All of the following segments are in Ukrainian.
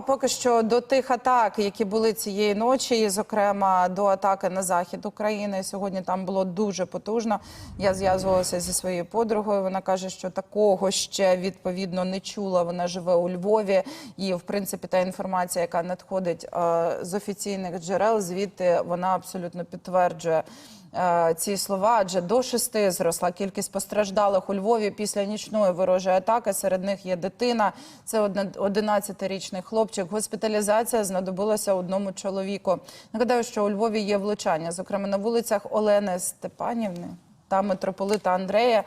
поки що до тих атак, які були цієї ночі, і, зокрема до атаки на захід України. Сьогодні там було дуже потужно. Я зв'язувалася зі своєю подругою. Вона каже, що такого ще відповідно не чула. Вона живе у Львові, і в принципі та інформація, яка надходить е, з офіційних джерел, звідти вона абсолютно підтверджує. Е, Ці слова, адже до шести зросла кількість постраждалих у Львові після нічної ворожої атаки. Серед них є дитина. Це одна- 11-річний хлопчик. Госпіталізація знадобилася одному чоловіку. Нагадаю, що у Львові є влучання, зокрема на вулицях Олени Степанівни. Та митрополита Андрея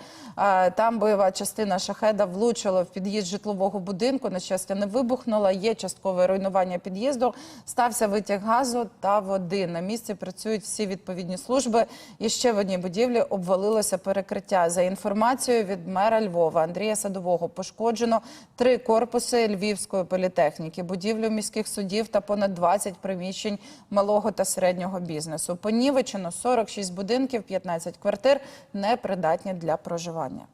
там бойова частина шахеда влучила в під'їзд житлового будинку. На щастя, не вибухнула. Є часткове руйнування під'їзду. Стався витяг газу та води. На місці працюють всі відповідні служби. І ще в одній будівлі обвалилося перекриття. За інформацією від мера Львова Андрія Садового пошкоджено три корпуси Львівської політехніки, будівлю міських судів та понад 20 приміщень малого та середнього бізнесу. Понівечено 46 будинків, 15 квартир непридатні для проживання.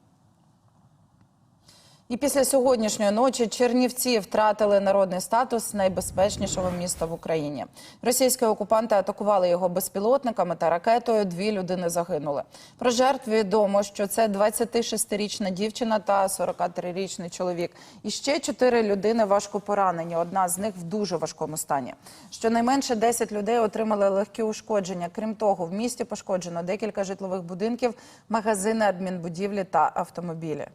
І після сьогоднішньої ночі Чернівці втратили народний статус найбезпечнішого міста в Україні. Російські окупанти атакували його безпілотниками та ракетою. Дві людини загинули. Про жертв відомо, що це 26-річна дівчина та 43-річний чоловік. І ще чотири людини важко поранені. Одна з них в дуже важкому стані. Щонайменше 10 людей отримали легкі ушкодження. Крім того, в місті пошкоджено декілька житлових будинків, магазини, адмінбудівлі та автомобілі.